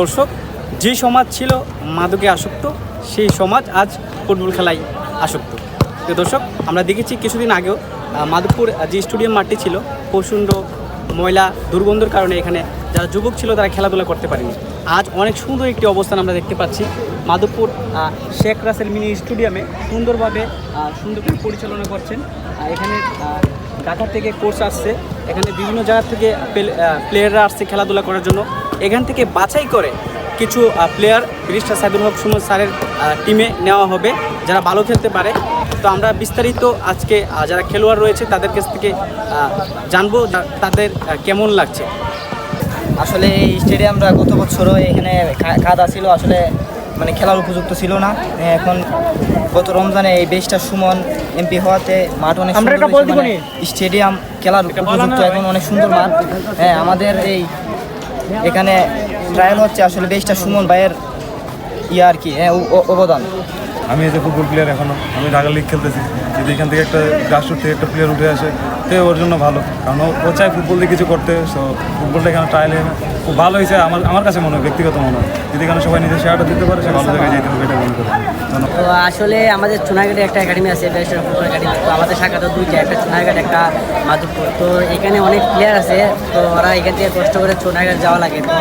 দর্শক, যে সমাজ ছিল মাদকে আসক্ত, সেই সমাজ আজ ফুটবল খেলায় আসক্ত। তো দর্শক, আমরা দেখেছি কিছুদিন আগেও মাধবপুর যে স্টেডিয়াম মাঠটি ছিল, প্রচণ্ড ময়লা, দুর্গন্ধের কারণে এখানে যারা যুবক ছিল তারা খেলাধুলা করতে পারেনি। আজ অনেক সুন্দর একটি অবস্থান আমরা দেখতে পাচ্ছি। মাধবপুর শেখ রাসেল মিনি স্টেডিয়ামে সুন্দরভাবে সুন্দর করে পরিচালনা করছেন। এখানে ঢাকা থেকে কোর্স আসছে। এখানে বিভিন্ন জায়গা থেকে প্লেয়াররা আসছে খেলাধুলা করার জন্য। এখান থেকে বাছাই করে কিছু প্লেয়ার ব্রিস্টার সাইদুল হক সুমন স্যারের টিমে নেওয়া হবে যারা ভালো খেলতে পারে। তো আমরা বিস্তারিত আজকে যারা খেলোয়াড় রয়েছে তাদের কাছ থেকে জানব তাদের কেমন লাগছে। আসলে এই স্টেডিয়ামটা গত বছরও এখানে কাদা ছিল আসলে মানে খেলার উপযুক্ত ছিল না। এখন গত রমজানে এই বেশটা সুমন এমপি হওয়াতে মাঠ অনেক মানে স্টেডিয়াম খেলার উপযুক্ত এখন অনেক সুন্দর মাঠ। হ্যাঁ আমাদের এই এখানে ট্রায়াল হচ্ছে আসলে বেশটা সুমন ভাইয়ের ইয়ে আর কি? হ্যাঁ অবদান। আমি এই যে ফুটবল প্লেয়ার এখনও আমি ঢাকা লিগ খেলতেছি। যদি এখান থেকে একটা গ্রাসরুট থেকে একটা প্লেয়ার উঠে আসে তো ওর জন্য ভালো। কারণ ও- চায় ফুটবল দিয়ে কিছু করতে সো ফুটবলটা এখানে ট্রায়ালে খুব ভালো হয়েছে আমার আমার কাছে মনে হয় ব্যক্তিগত মনে হয়। যদি এখানে সবাই নিজের শেয়ারটা দিতে পারে সে ভালো জায়গায় যেতে হবে এটা মনে করি তো আসলে আমাদের সোনারঘাটে একটা একাডেমি আছে ফুটবল একাডেমি তো আমাদের শাখা তো দুইটা একটা সোনারঘাট একটা মাধবপুর। তো এখানে অনেক প্লেয়ার আছে তো ওরা এখান থেকে কষ্ট করে সোনারঘাট যাওয়া লাগে। তো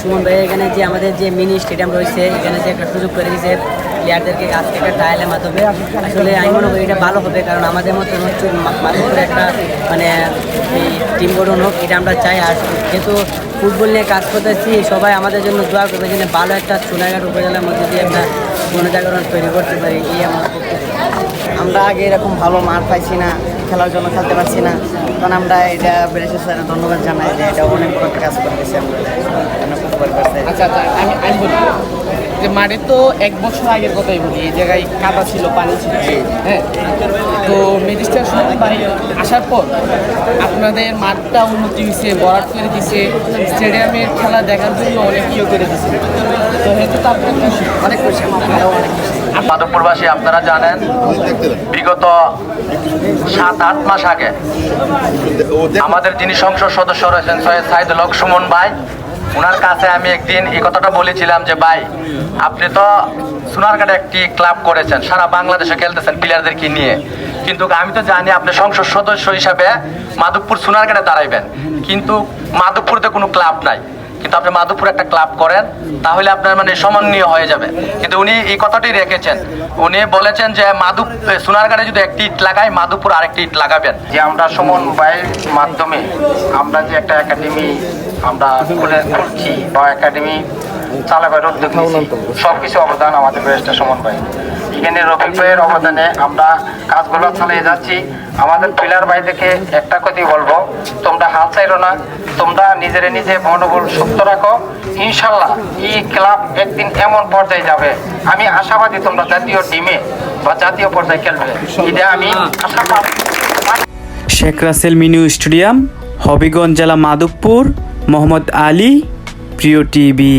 সুমন ভাই এখানে যে আমাদের যে মিনি স্টেডিয়াম রয়েছে এখানে যে একটা সুযোগ করে দিয়েছে প্লেয়ারদেরকে আজকে একটা ট্রায়ালের মাধ্যমে। আসলে আমি মনে করি এটা ভালো হবে, কারণ আমাদের মতো হচ্ছে মাধবপুরে একটা মানে টিম গঠন হোক এটা আমরা চাই। আর যেহেতু ফুটবল নিয়ে কাজ করতেছি, সবাই আমাদের জন্য দোয়া করবে যেন ভালো একটা সোনারঘাট উপজেলার মধ্যে দিয়ে একটা গণজাগরণ তৈরি করতে পারি, এই আমার আমরা আগে এরকম ভালো মাঠ পাইছি না, খেলার জন্য খেলতে পারছি না। কারণ আমরা এটা বেরেছে স্যার ধন্যবাদ জানাই যে এটা অনেক বড় একটা কাজ করে দিয়েছে আমরা আচ্ছা আচ্ছা আমি আমি যে মাঠে তো এক বছর আগের কথাই বলি এই জায়গায় কাদা ছিল পানি ছিল। হ্যাঁ তো ম্যাজিস্ট্রেট সুমন ভাই আসার পর আপনাদের মাঠটা উন্নতি হয়েছে বরাদ করে দিছে স্টেডিয়ামের খেলা দেখার জন্য অনেক ইয়ে করে দিছে তো হেতু তো আপনার খুশি অনেক খুশি আমরাও অনেক খুশি। মাধবপুরবাসী আপনারা জানেন বিগত সাত আট মাস আগে আমাদের যিনি সংসদ সদস্য রয়েছেন সৈয়দ সাইদুল হক সুমন ভাই ওনার কাছে আমি একদিন এই কথাটা বলেছিলাম যে, ভাই, আপনি তো সোনারঘাটে একটি ক্লাব করেছেন, সারা বাংলাদেশে খেলতেছেন প্লেয়ারদেরকে নিয়ে। কিন্তু আমি তো জানি আপনি সংসদ সদস্য হিসাবে মাধবপুর সোনারঘাটে দাঁড়াইবেন। কিন্তু মাধবপুরতে কোনো ক্লাব নাই। কিন্তু আপনি মাধবপুর একটা ক্লাব করেন, তাহলে আপনার মানে সমন্বয় হয়ে যাবে। কিন্তু উনি এই কথাটি রেখেছেন। উনি বলেছেন যে মাধব সোনারগাঁড়ে যদি একটি ইট লাগায় মাধবপুর আরেকটি ইট লাগাবেন। যে আমরা সমন ভাইয়ের মাধ্যমে আমরা যে একটা একাডেমি আমরা খুলে খুলছি বা একাডেমি চালাবার উদ্যোগ সব কিছু অবদান আমাদের ব্যারিস্টার সমন ভাই এখানে রফিক অবদানে আমরা কাজগুলো চালিয়ে যাচ্ছি। আমাদের প্লেয়ার ভাইদেরকে একটা কথাই বলব, তোমরা হাল চাইরো না, তোমরা নিজেরে নিজে মনোবল সুস্থ রাখো। ইনশাল্লাহ এই ক্লাব একদিন এমন পর্যায়ে যাবে। আমি আশাবাদী তোমরা জাতীয় টিমে বা জাতীয় পর্যায়ে খেলবে। এটা আমি আশাবাদী শেখ রাসেল মিনি স্টেডিয়াম, হবিগঞ্জ জেলা মাধবপুর, মোহাম্মদ আলী, প্রিয় টিভি।